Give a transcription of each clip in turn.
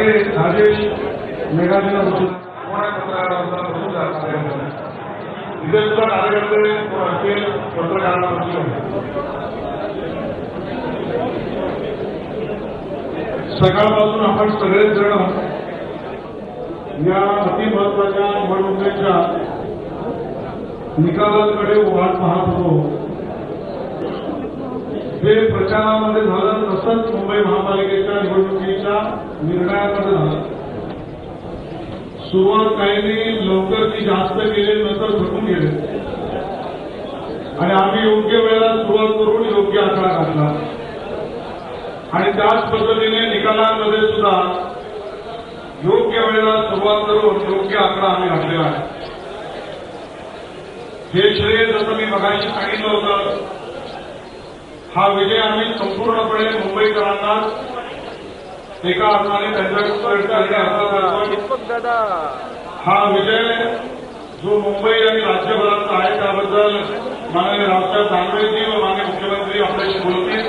मागे राजेश मेघाजीला बसू पत्रकारांना इथे सुद्धा कार्यकर्ते असतील पत्रकारांना सकाळपासून आपण सगळेच जण या अति महत्त्वाच्या निवडणुकीच्या निकालांकडे वाट पाहत होतो. हे प्रचारामध्ये झालं तसंच मुंबई महापालिकेच्या निवडणुकीच्या निर्णयामध्ये झालं. सुरुवात काही लवकर ती जास्त केली नंतर झटून गेले. आणि आम्ही योग्य वेळेला सुरुवात करून योग्य आकडा घातला आणि त्याच पद्धतीने निकालांमध्ये सुद्धा योग्य वेळेला सुरुवात करून योग्य आकडा आम्ही घातलेला आहे. हे श्रेय जसं मी मगाशी सांगितलं होतं हा विजय आम्ही संपूर्णपणे मुंबईकरांना एका अर्थाने अर्थात हा विजय जो मुंबई आणि राज्यभराचा आहे त्याबद्दल माननीय रावसाहेब दानवेजी व माननीय मुख्यमंत्री आपल्याशी बोलतील.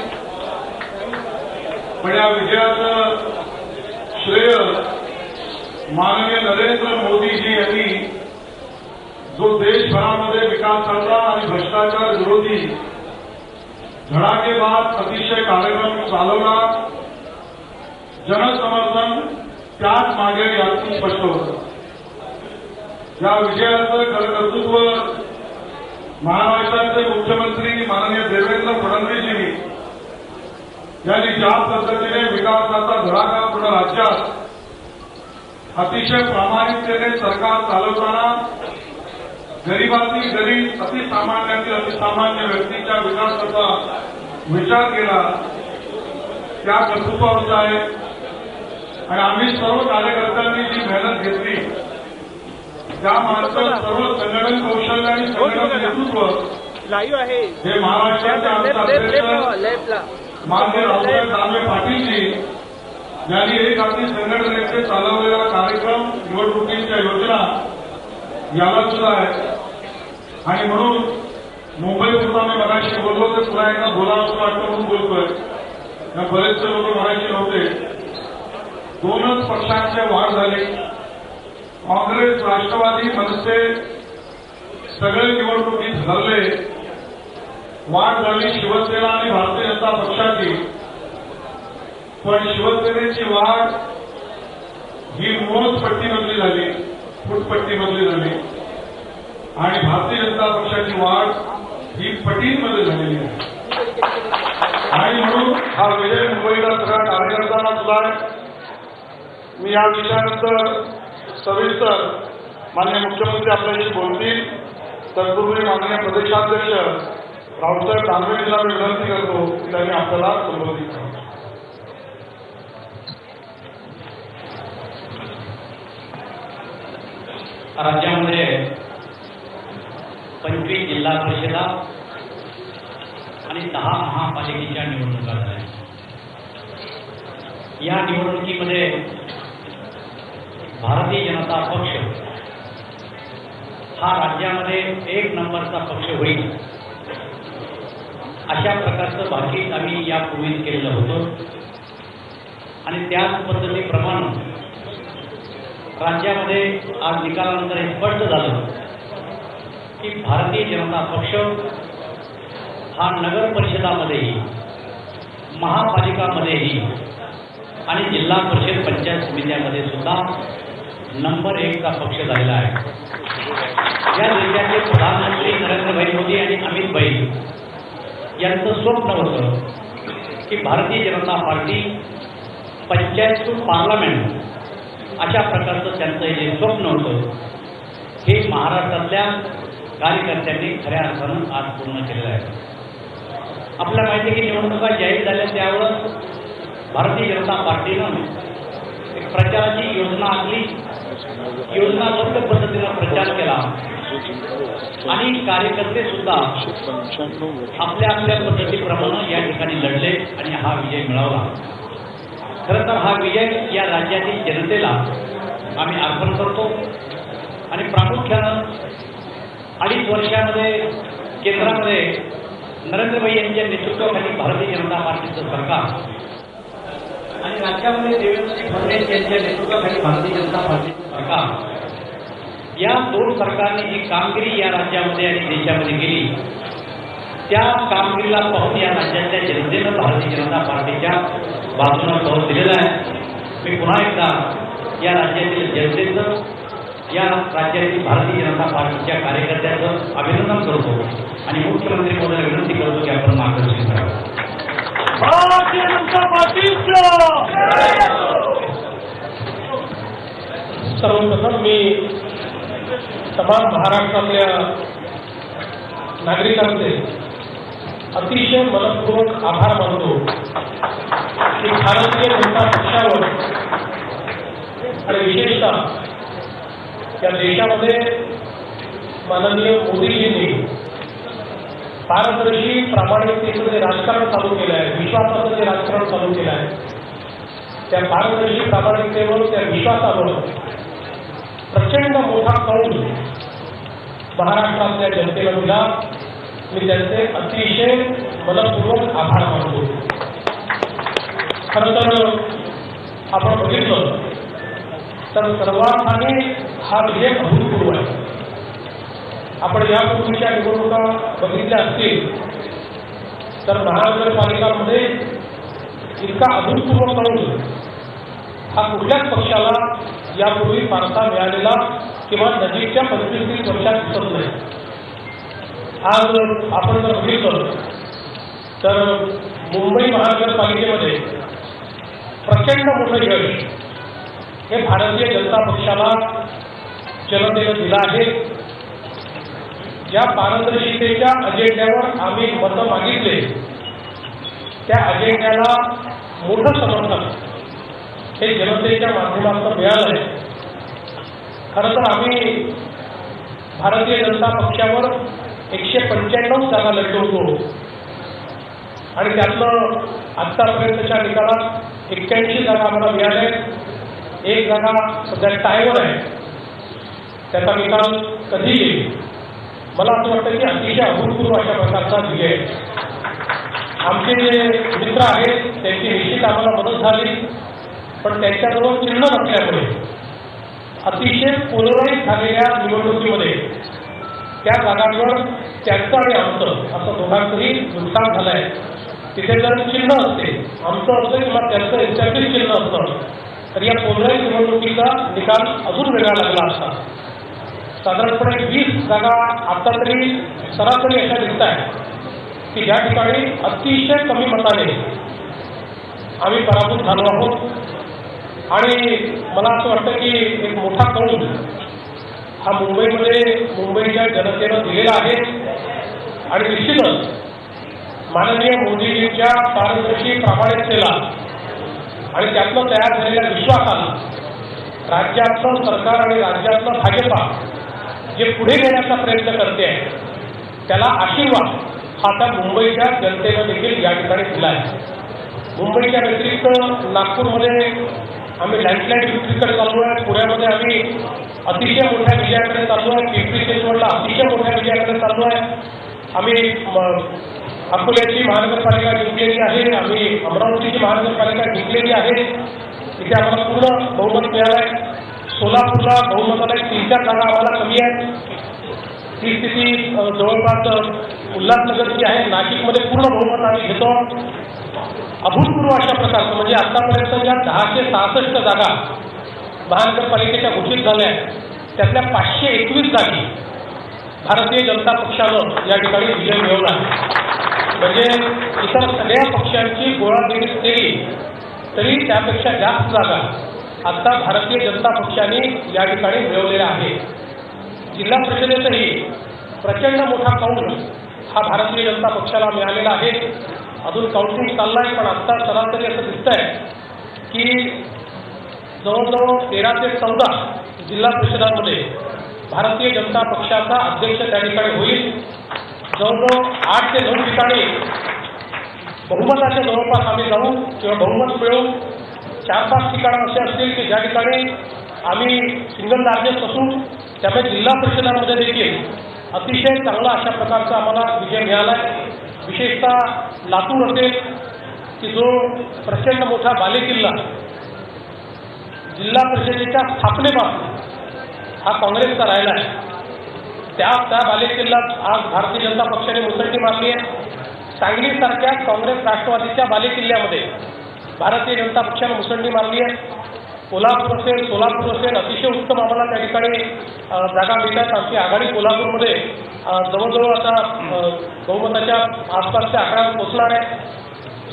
पण या विजयाचं श्रेय माननीय नरेंद्र मोदीजी यांनी जो देशभरामध्ये विकासाचा आणि भ्रष्टाचार विरोधी धडाकेबाद अतिशय कार्यक्रम चालवला जनसमर्थन त्याच मागे यातून स्पष्ट होतं. या विजयाचं कर्तृत्व महाराष्ट्राचे मुख्यमंत्री माननीय देवेंद्र फडणवीसजींनी यांनी ज्या पद्धतीने विकासाचा धडाका पूर्ण राज्यात अतिशय प्रामाणिकतेने सरकार चालवताना गरीबातील गरीब अतिसामान्यातील अतिसामान्य व्यक्तीच्या विकासाचा विचार केला त्या कर्तृत्वावरचा आहे आणि आम्ही सर्व कार्यकर्त्यांनी जी मेहनत घेतली त्या माणसं सर्व संघटन कौशल्य आणि संघटन नेतृत्व लाईव्ह आहे. हे महाराष्ट्राचे आमचे अध्यक्ष लेफ्टला माननीय रावसाहेब दानवे पाटीलजी यांनी एक अगदी संघटनेचे चालवलेला कार्यक्रम निवडणुकीच्या योजना याला सुद्धा आहे. आणि म्हणून मुंबई पुरता मी मराठी बोललो तर पुन्हा एकदा बोलावं असं वाटतं म्हणून बोलतोय. या बरेचसे लोक मराठी नव्हते. दोनच पक्षांची वाढ झाली. काँग्रेस राष्ट्रवादी मनसे सगळे निवडणुकीत हरले. वाढ झाली शिवसेना आणि भारतीय जनता पक्षाची. पण शिवसेनेची वाढ ही मोजपट्टीमधली झाली फुटपट्टीमधली झाली. आणि भारतीय जनता पक्षाची वाढ ही पटींमध्ये झालेली आहे. आणि म्हणून हा विजय मुंबईला सगळ्या कार्यकर्त्यांना सुद्धा आहे. मी या विषयानंतर सविस्तर माननीय मुख्यमंत्री आपल्याशी बोलतील. तत्पूर्वी माननीय प्रदेशाध्यक्ष रावसाहेब दानवेजींना मी विनंती करतो की त्यांनी आपल्याला संबोधित करावं राज्यामध्ये पंचवीस जिल्हा परिषदा आणि दहा महापालिकेच्या निवडणुका झाल्या. या निवडणुकीमध्ये भारतीय जनता पक्ष हा राज्यामध्ये एक नंबरचा पक्ष होईल अशा प्रकारचं भाकीत आम्ही यापूर्वीच केलेलं होतं. आणि त्याच पद्धतीप्रमाणे राज्यामध्ये आज निकालानंतर हे स्पष्ट झालं. की भारतीय जनता पक्ष हा नगर परिषदामध्येही महापालिकामध्येही आणि जिल्हा परिषद पंचायत समित्यामध्ये सुद्धा नंबर एकचा पक्ष झालेला आहे. या जिल्ह्याचे प्रधानमंत्री नरेंद्रभाई मोदी आणि अमित भाई यांचं स्वप्न होतं की Bharatiya Janata party panchayat to parliament अशा प्रकारचं त्यांचं हे जे स्वप्न होतं हे महाराष्ट्रातल्या कार्यकर्त्यांनी खऱ्या अर्थानं आज पूर्ण केलेलं आहे. आपल्या माहिती आहे की निवडणुका जाहीर झाल्या त्यावेळेस भारतीय जनता पार्टीनं एक प्रचाराची योजना आखली. योजनाबद्ध पद्धतीनं प्रचार केला? आणि कार्यकर्ते सुद्धा आपल्या आपल्या पद्धतीप्रमाणे या ठिकाणी लढले आणि हा विजय मिळवला. खरं तर हा विजय या राज्यातील जनतेला आम्ही अर्पण करतो. आणि प्रामुख्यानं अडीच वर्षामध्ये केंद्रामध्ये नरेंद्रभाई यांच्या नेतृत्वाखाली भारतीय जनता पार्टीचं सरकार आणि राज्यामध्ये देवेंद्रजी फडणवीस यांच्या नेतृत्वाखाली भारतीय जनता पार्टीचं सरकार. या दोन सरकारने जी कामगिरी या राज्यामध्ये आणि देशामध्ये केली त्या कामगिरीला पाहून या राज्यातल्या जनतेनं भारतीय जनता पार्टीच्या बाजूनं कौल दिलेला आहे. मी पुन्हा एकदा या राज्यातील जनतेचं या राज्यातील भारतीय जनता पार्टीच्या कार्यकर्त्यांचं अभिनंदन करतो आणि मुख्यमंत्री महोदयाला विनंती करतो की आपण मार्गदर्शन करावं. भारतीय जनता पार्टीचं! सर्वप्रथम मी तमाम महाराष्ट्रातल्या नागरिकांचे अतिशय मनपूर्वक आभार मानतो की भारतीय जनता पक्षावर आणि विशेषतः या देशामध्ये माननीय मोदीजींनी पारदर्शी प्रामाणिकतेचं जे राजकारण चालू केलं आहे विश्वासाचं जे राजकारण चालू केलं आहे त्या पारदर्शी प्रामाणिकतेवर त्या विश्वासावर प्रचंड मोठा कौल महाराष्ट्रातल्या जनतेला दिला. मी त्यांचे अतिशय मनपूर्वक आभार मानतो. खरं तर आपण बघितलं तर सर्वार्थाने हा विजय अभूतपूर्व आहे. आपण यापूर्वीच्या निवडणुका बघितल्या असतील तर महानगरपालिकामध्ये इतका अभूतपूर्व करून हा कुठल्याच पक्षाला यापूर्वी फारसा मिळालेला किंवा नजीकच्या पंचवीस तीस वर्षात दिसत नाही. आज आपण जर बघितलं तर मुंबई महानगरपालिकेमध्ये प्रचंड मोठं यश हे भारतीय जनता पक्षाला जनतेनं दिलं आहे. ज्या पारदर्शितेच्या अजेंड्यावर आम्ही मतं मागितले. त्या अजेंड्याला मोठं समर्थन हे जनतेच्या माध्यमातून मिळालं आहे खरं तर आम्ही भारतीय जनता पक्षावर एकशे पंच्याण्णव जागा लढलो होतो. आणि त्यातलं आत्तापर्यंतच्या निकालात एक्क्याऐंशी जागा आम्हाला मिळाल्या. एक जागा सध्या टायवर आहे. त्याचा निकाल कधी येईल मला असं वाटतं की अतिशय अभूतपूर्व अशा प्रकारचा विजय आहे. आमचे जे मित्र आहेत त्यांची निश्चित आम्हाला मदत झाली. पण त्यांच्याजवळ चिन्ह नसल्यामुळे अतिशय पोलराईज झालेल्या निवडणुकीमध्ये त्या जागांवर त्यांचं आणि आमचं असं दोघांचंही नुकसान झालं आहे तिथे जर चिन्ह असते आमचं असतं किंवा त्यांचं यांच्यातील चिन्ह असतं तर या पोलराईज निवडणुकीचा निकाल अजून वेगळा लागला असता. साधारणपणे वीस जागा आता तरी सरासरी अशा दिसत आहेत की ज्या ठिकाणी अतिशय कमी मताने आम्ही पराभूत झालो आहोत. आणि मला असं वाटतं की एक मोठा कौल हा मुंबईमध्ये मुंबईच्या जनतेनं दिलेला आहे. आणि निश्चितच माननीय मोदीजींच्या पारदर्शी प्रामाणिकतेला आणि त्यातनं तयार झालेल्या विश्वासाला राज्यातलं सरकार आणि राज्यातलं भाजपा जे पुढे नेण्याचा प्रयत्न करते आहे त्याला आशीर्वाद हा आता मुंबईच्या जनतेनं देखील या ठिकाणी दिला आहे मुंबईच्या व्यतिरिक्त नागपूरमध्ये आम्ही लँडलाईन विक्रीकडे चाललो आहे पुण्यामध्ये आम्ही अतिशय मोठ्या विजयाकडे चाललो आहे पिंपरी चिंचवडला अतिशय मोठ्या विजयाकडे चाललो आहे आम्ही अकोल्याची महानगरपालिका जिंकलेली आहे आम्ही अमरावतीची महानगरपालिका जिंकलेली आहे. तिथे आम्हाला पूर्ण बहुमत मिळालं आहे सोलापूरला बहुमताला एक तीन चार जागा आम्हाला कमी आहेत. ही स्थिती जवळपास उल्हासनगरची आहे. नाशिकमध्ये पूर्ण बहुमत आम्ही घेतो. अभूतपूर्व अशा प्रकारचं म्हणजे आतापर्यंत ज्या दहाशे सहासष्ट जागा महानगरपालिकेच्या घोषित झाल्या आहेत त्यातल्या पाचशे एकवीस जागी भारतीय जनता पक्षानं या ठिकाणी विजय मिळवला आहे. म्हणजे इतर सगळ्या पक्षांची गोळागिरी केली तरी त्यापेक्षा जास्त जागा आता भारतीय जनता पक्षाने या ठिकाणी मिळवलेल्या आहे जिल्हा परिषदेतही प्रचंड मोठा काउंट हा भारतीय जनता पक्षाला मिळालेला आहे. अजून काउंटिंग चाललाय पण आता सरासरी असं दिसतंय की जवळजवळ तेरा ते चौदा जिल्हा परिषदांमध्ये भारतीय जनता पक्षाचा अध्यक्ष त्या ठिकाणी होईल. जवळजवळ आठ ते नऊ ठिकाणी बहुमताच्या जवळपास आम्ही जाऊ किंवा बहुमत मिळवू चार पाच ठिकाणं असे असतील की ज्या ठिकाणी आम्ही सिंगल लार्जेस्ट असू त्यामुळे जिल्हा परिषदांमध्ये देखील अतिशय चांगला अशा प्रकारचा आम्हाला विजय मिळाला आहे विशेषतः लातूर असेल की जो प्रचंड मोठा बालेकिल्ला जिल्हा परिषदेच्या स्थापनेपासून हा काँग्रेसचा राहिला आहे. त्या त्या बालेकिल्ल्यात आज भारतीय जनता पक्षाने मुसंडी मारली आहे. सांगलीसारख्या काँग्रेस राष्ट्रवादीच्या बालेकिल्ल्यामध्ये भारतीय जनता पक्षाने मुसंडी मारली आहे. कोल्हापूर असेल सोलापूर असेल अतिशय उत्तम आम्हाला त्या ठिकाणी जागा मिळतात आमची आघाडी कोल्हापूरमध्ये जवळजवळ आता बहुमताच्या आसपासच्या आकड्यावर पोहोचणार आहे.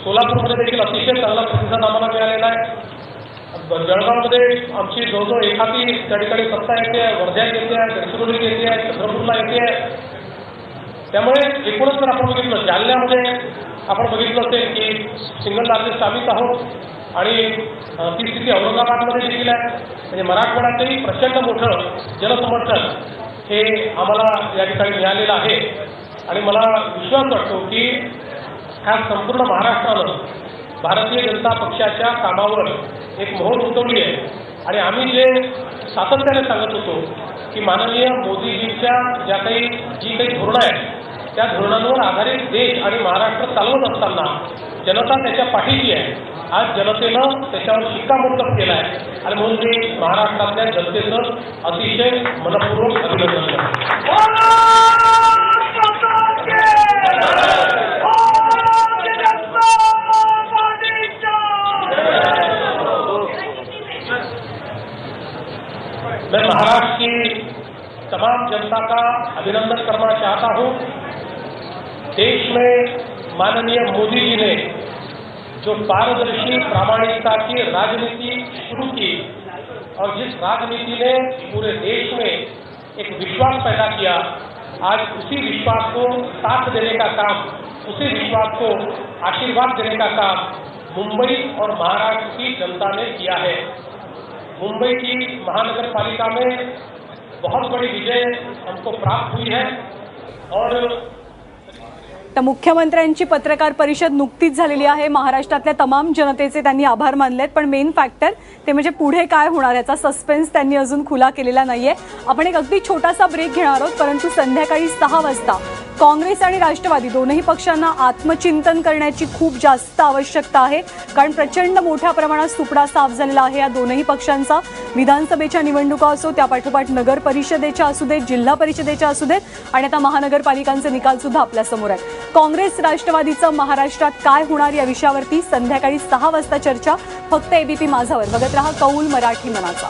सोलापूरमध्ये देखील अतिशय चांगला प्रतिसाद आम्हाला मिळालेला आहे. जळगावमध्ये आमची जवळजवळ एखादी त्या ठिकाणी सत्ता येते आहे वर्ध्यात येते आहे गडचिरोलीत येते आहे चंद्रपूरला येते. आहे त्यामुळे एकूणच जर आपण बघितलं जालन्यामध्ये आपण बघितलं असेल की सिंगल लार्जेस्ट आम्हीच आहोत. आणि ती स्थिती औरंगाबादमध्ये देखील आहे. म्हणजे मराठवाड्यातही प्रचंड मोठं जनसमर्थन हे आम्हाला या ठिकाणी मिळालेलं आहे. आणि मला विश्वास वाटतो की ह्या संपूर्ण महाराष्ट्रानं भारतीय जनता पक्षाच्या कामावर एक मोहर उतरली आहे. आणि आम्ही जे सातत्याने सांगत होतो की माननीय मोदीजींच्या ज्या काही जी काही धोरणं आहेत त्या धोरणांवर आधारित देश आणि महाराष्ट्र चालवत असताना जनता त्याच्या पाठीशी आहे. आज जनतेनं त्याच्यावर शिक्कामोर्तब केला आहे आणि म्हणून मी महाराष्ट्रातल्या जनतेचं अतिशय मनपूर्वक अभिनंदन करतो. चाहता हूँ। देश में माननीय मोदी जी ने जो पारदर्शी प्रामाणिकता की राजनीति शुरू की और जिस राजनीति ने पूरे देश में एक विश्वास पैदा किया, आज उसी विश्वास को साथ देने का काम, उसी विश्वास को आशीर्वाद देने का काम मुंबई और महाराष्ट्र की जनता ने किया है। मुंबई की महानगर पालिका में बहुत बड़ी विजय हमको प्राप्त हुई है। तर मुख्यमंत्र्यांची पत्रकार परिषद नुकतीच झालेली आहे. महाराष्ट्रातल्या तमाम जनतेचे त्यांनी आभार मानलेत. पण मेन फॅक्टर ते म्हणजे पुढे काय होणार याचा सस्पेन्स त्यांनी अजून खुला केलेला नाहीये. आपण एक अगदी छोटासा ब्रेक घेणार आहोत परंतु संध्याकाळी सहा वाजता काँग्रेस आणि राष्ट्रवादी दोनही पक्षांना आत्मचिंतन करण्याची खूप जास्त आवश्यकता आहे. कारण प्रचंड मोठ्या प्रमाणात सुपडा साफ झालेला आहे या दोनही पक्षांचा. विधानसभेच्या निवडणुका असो त्या पाठोपाठ नगर परिषदेच्या असू देत जिल्हा परिषदेच्या असू देत आणि आता महानगरपालिकांचे निकाल सुद्धा आपल्यासमोर आहेत. काँग्रेस राष्ट्रवादीचं महाराष्ट्रात काय होणार या विषयावरती संध्याकाळी सहा वाजता चर्चा. फक्त एबीपी माझावर. बघत रहा कौल मराठी मनाचा.